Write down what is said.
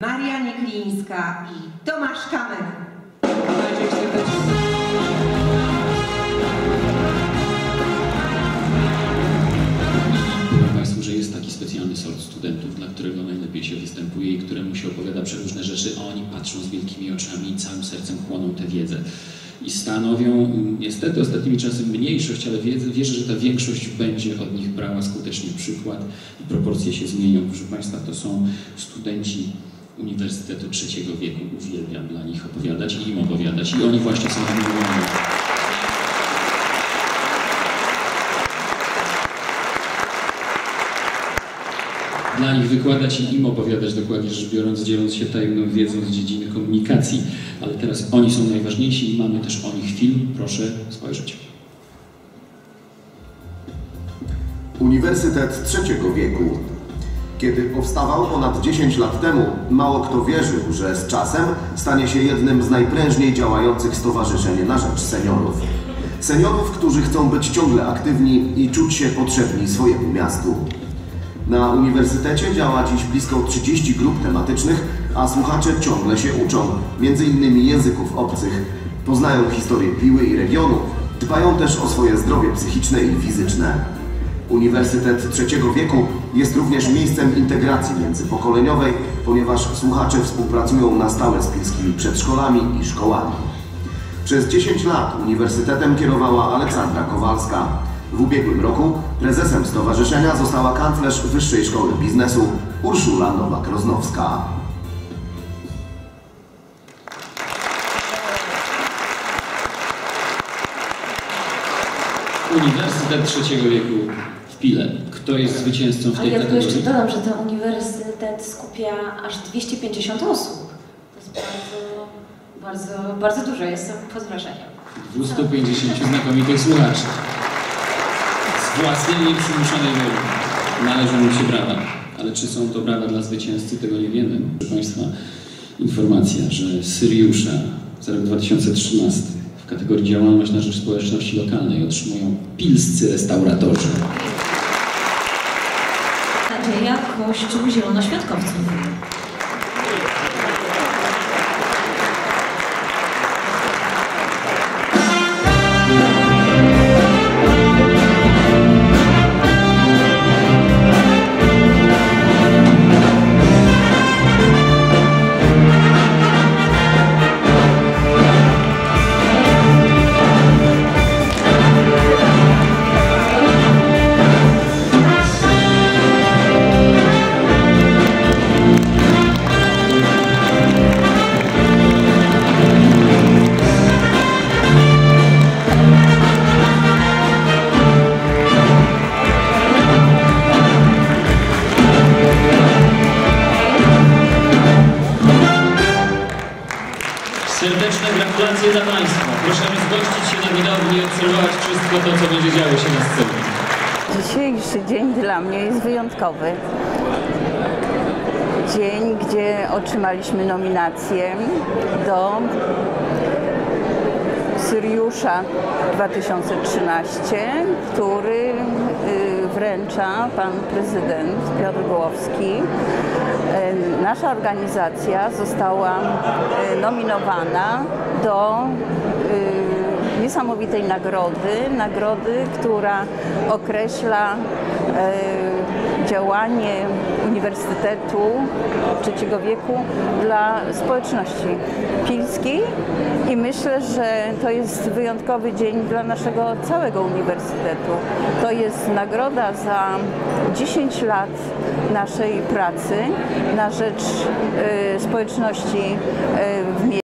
Maria Nieklińska i Tomasz Kamer. Państwu, że jest taki specjalny sort studentów, dla którego najlepiej się występuje i któremu się opowiada przeróżne rzeczy, a oni patrzą z wielkimi oczami i całym sercem chłoną tę wiedzę. I stanowią mm, niestety ostatnimi czasy mniejszość, ale wierzę, że ta większość będzie od nich brała skutecznie przykład i proporcje się zmienią. Proszę Państwa, to są studenci Uniwersytetu Trzeciego Wieku. Uwielbiam dla nich opowiadać i im opowiadać. I oni właśnie są wymienioni. dla nich wykładać i im opowiadać dokładnie rzecz biorąc, dzieląc się tajemną wiedzą z dziedziny komunikacji. Ale teraz oni są najważniejsi i mamy też o nich film. Proszę spojrzeć. Uniwersytet trzeciego wieku. Kiedy powstawał ponad 10 lat temu, mało kto wierzył, że z czasem stanie się jednym z najprężniej działających stowarzyszeń na rzecz seniorów. Seniorów, którzy chcą być ciągle aktywni i czuć się potrzebni swojemu miastu. Na uniwersytecie działa dziś blisko 30 grup tematycznych, a słuchacze ciągle się uczą, innymi języków obcych, poznają historię Piły i regionu, dbają też o swoje zdrowie psychiczne i fizyczne. Uniwersytet Trzeciego Wieku jest również miejscem integracji międzypokoleniowej, ponieważ słuchacze współpracują na stałe z pilskimi przedszkolami i szkołami. Przez 10 lat uniwersytetem kierowała Aleksandra Kowalska. W ubiegłym roku prezesem stowarzyszenia została kanclerz Wyższej Szkoły Biznesu Urszula Nowak-Roznowska. Uniwersytet Trzeciego Wieku w Pile. Kto jest zwycięzcą w tej ja tylko jeszcze dodam, że ten uniwersytet skupia aż 250 osób. To jest bardzo, bardzo, bardzo dużo. Jestem pod wrażeniem. 250 znakomitych słuchaczy. Z własnej nieprzymuszonej woli. Należą mu się brawa. Ale czy są to brawa dla zwycięzcy, tego nie wiemy. Proszę Państwa, informacja, że Syriusza za rok 2013 w kategorii działalność na rzecz społeczności lokalnej otrzymują pilscy restauratorzy. Nadzieja Kościół Zielonoświątkowców. Gratulacje dla Państwa. Proszę zgościć się na widowni i obserwować wszystko to, co będzie działo się na scenie. Dzisiejszy dzień dla mnie jest wyjątkowy. Dzień, gdzie otrzymaliśmy nominację do Syriusza 2013, który wręcza pan prezydent Piotr Głowski. Y, Nasza organizacja została y, nominowana do y, niesamowitej nagrody, nagrody, która określa e, działanie Uniwersytetu Trzeciego Wieku dla społeczności pilskiej i myślę, że to jest wyjątkowy dzień dla naszego całego uniwersytetu. To jest nagroda za 10 lat naszej pracy na rzecz e, społeczności e, w mieście.